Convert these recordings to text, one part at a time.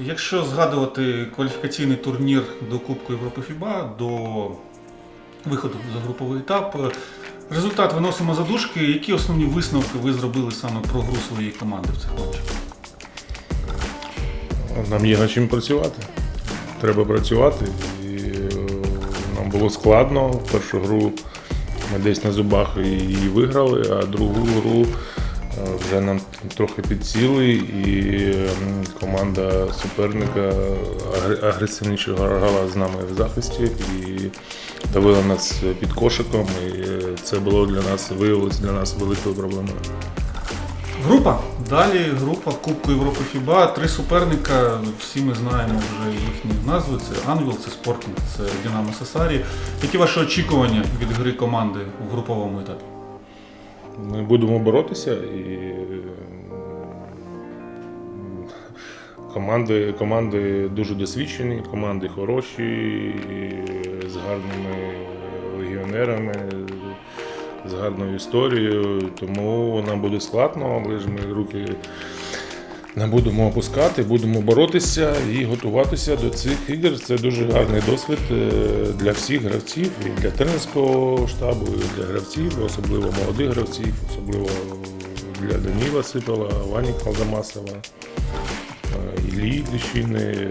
Якщо згадувати кваліфікаційний турнір до Кубку Європи ФІБА, до виходу за груповий етап, результат виносимо за дужки. Які основні висновки ви зробили саме про гру своєї команди в цих матчах? Нам є над чим працювати. Треба працювати. І е, нам було складно. Першу гру ми десь на зубах її виграли, а другу гру е, вже нам трохи підсіли, і команда суперника агр- агресивніше грала з нами в захисті і давила нас під кошиком. І це було для нас, виявилося для нас великою проблемою. Група. Далі група Кубку Європи ФІБА. Три суперника. Всі ми знаємо вже їхні назви. Це Анвіл, це Спортінг, це Динамо Сасарі. Які ваші очікування від гри команди в груповому етапі? Ми будемо боротися і команди, команди дуже досвідчені, команди хороші, з гарними легіонерами, з гарною історією. Тому нам буде складно, але ж ми руки не будемо опускати, будемо боротися і готуватися до цих ігор. Це дуже гарний досвід е, для всіх гравців, і для тренерського штабу, і для гравців, особливо молодих гравців, особливо для Даніла Сипала, Вані Халдамасова, е, Іллі Кліщини,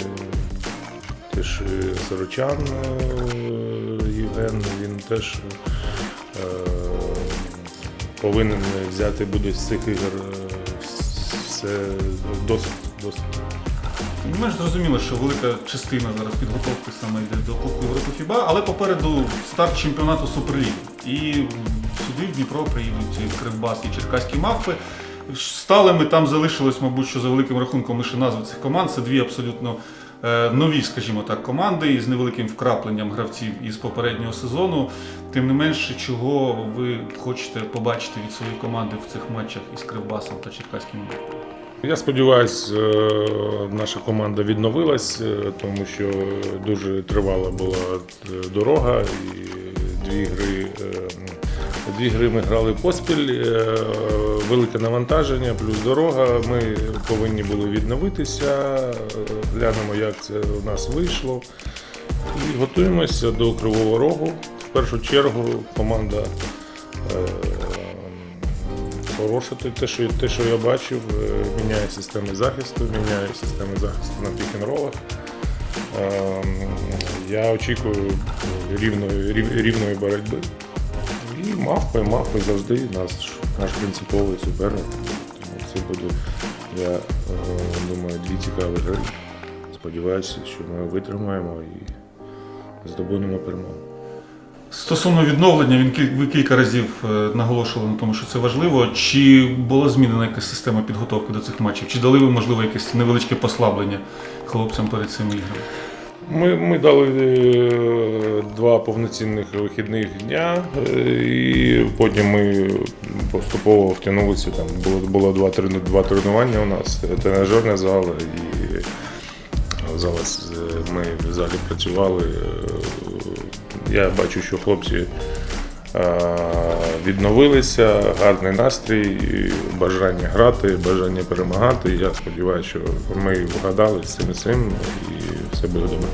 теж е, Сорочан е, Євген, він теж е, повинен взяти буде з цих ігор все досвід. досвід. Ну, Ми ж зрозуміло, що велика частина зараз підготовки саме йде до Кубку Європи ФІБА, але попереду старт чемпіонату Суперліги. І сюди в Дніпро приїдуть Кривбас і Черкаські мавпи. Сталими там залишилось, мабуть, що за великим рахунком лише назви цих команд. Це дві абсолютно е, нові, скажімо так, команди із невеликим вкрапленням гравців із попереднього сезону. Тим не менше, чого ви хочете побачити від своєї команди в цих матчах із Кривбасом та Черкаським мавпами? Я сподіваюся, наша команда відновилась, е, тому що дуже тривала була е, дорога і дві гри. Дві гри ми грали поспіль, е, велике навантаження, плюс дорога. Ми повинні були відновитися. Глянемо, як це у нас вийшло. І готуємося до Кривого Рогу. В першу чергу команда е, хороша. Те- що, те, що я бачив, е, міняє системи захисту, міняє системи захисту на пік-н-ролах. Е, Я очікую рівної, рівної боротьби. І мавпи, мавпи завжди наш, наш принциповий суперник. Тому це буде, я е, думаю, дві цікаві гри. Сподіваюся, що ми витримаємо і здобудемо перемогу. Стосовно відновлення, він ви кілька разів е, наголошували на тому, що це важливо. Чи була змінена якась система підготовки до цих матчів? Чи дали ви, можливо, якесь невеличке послаблення хлопцям перед цими іграми? Ми, ми дали е, два повноцінних вихідних дня, е, і потім ми поступово втягнулися. Там було, було два, два тренування у нас, е, тренажерна зала і зараз ми в залі працювали. Я бачу, що хлопці відновилися, гарний настрій, бажання грати, бажання перемагати. Я сподіваюся, що ми вгадали з цим і цим, Все буде добре.